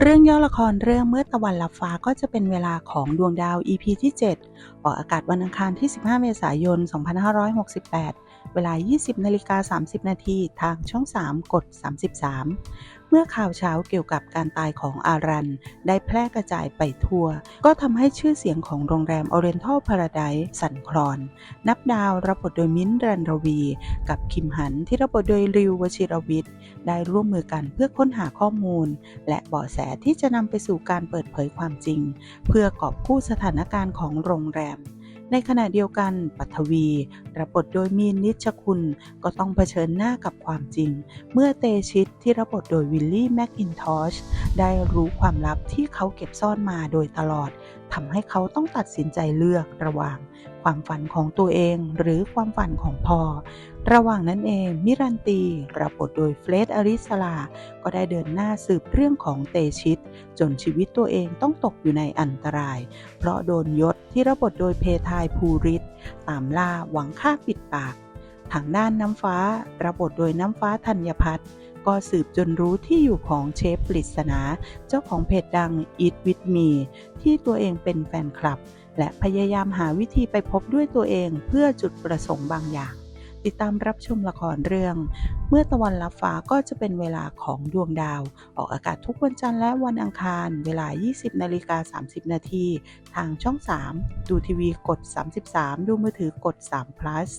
เรื่องย่อละครเรื่องเมื่อตะวันลับฟ้าก็จะเป็นเวลาของดวงดาว EP ที่ 7 ออกอากาศวันอังคารที่ 15 เมษายน 2568 เวลา 20 นาฬิกา 30 นาทีทางช่อง 3 กด 33 มื่อข่าวเช้าเกี่ยวกับการตายของอารัน ได้แพร่กระจายไปทั่ว ก็ทำให้ชื่อเสียงของโรงแรม Oriental Paradise สั่นคลอน นับดาวรับบทโดยมิ้นท์รันรวี กับคิมหันที่รับบทโดยริววชิรวิทย์ได้ร่วมมือกันเพื่อค้นหาข้อมูล และเบาะแสที่จะนำไปสู่การเปิดเผยความจริง เพื่อกอบกู้สถานการณ์ของโรงแรม ในขณะเดียวกันปัทวีรับบทโดยมีนนิชคุณก็ต้องเผชิญหน้ากับความจริง เมื่อเตชิตที่รับบทโดยวิลลี่แมคอินทอชได้รู้ความลับที่เขาเก็บซ่อนมาโดยตลอดทำให้เขาต้องตัดสินใจเลือกระหว่างความฝันของตัวเองหรือความฝันของพ่อ ระหว่างนั้นเอง มิรันตีรับบทโดยเฟรดอริสลา ก็ได้เดินหน้าสืบเรื่องของเตชิต จนชีวิตตัวเองต้องตกอยู่ในอันตราย เพราะโดนยศที่รับบทโดยเพทายภูริศตามล่าหวังฆ่าปิดปาก ทางด้านน้ำฟ้า รับบทโดยน้ำฟ้าธัญพัฒน์ก็สืบจนรู้ที่อยู่ของเชฟปริศนา เจ้าของเพจดัง Eat With Me ที่ตัวเองเป็นแฟนคลับ และพยายามหาวิธีไปพบด้วยตัวเองเพื่อจุดประสงค์บางอย่าง ติดตามรับชมละครเรื่อง เมื่อตะวันลับฟ้าก็จะเป็นเวลาของดวงดาว ออกอากาศทุกวันจันทร์และวันอังคาร เวลา 20นาฬิกา30 นาทีทางช่อง 3 ดูทีวีกด 33 ดูมือถือกด3 plus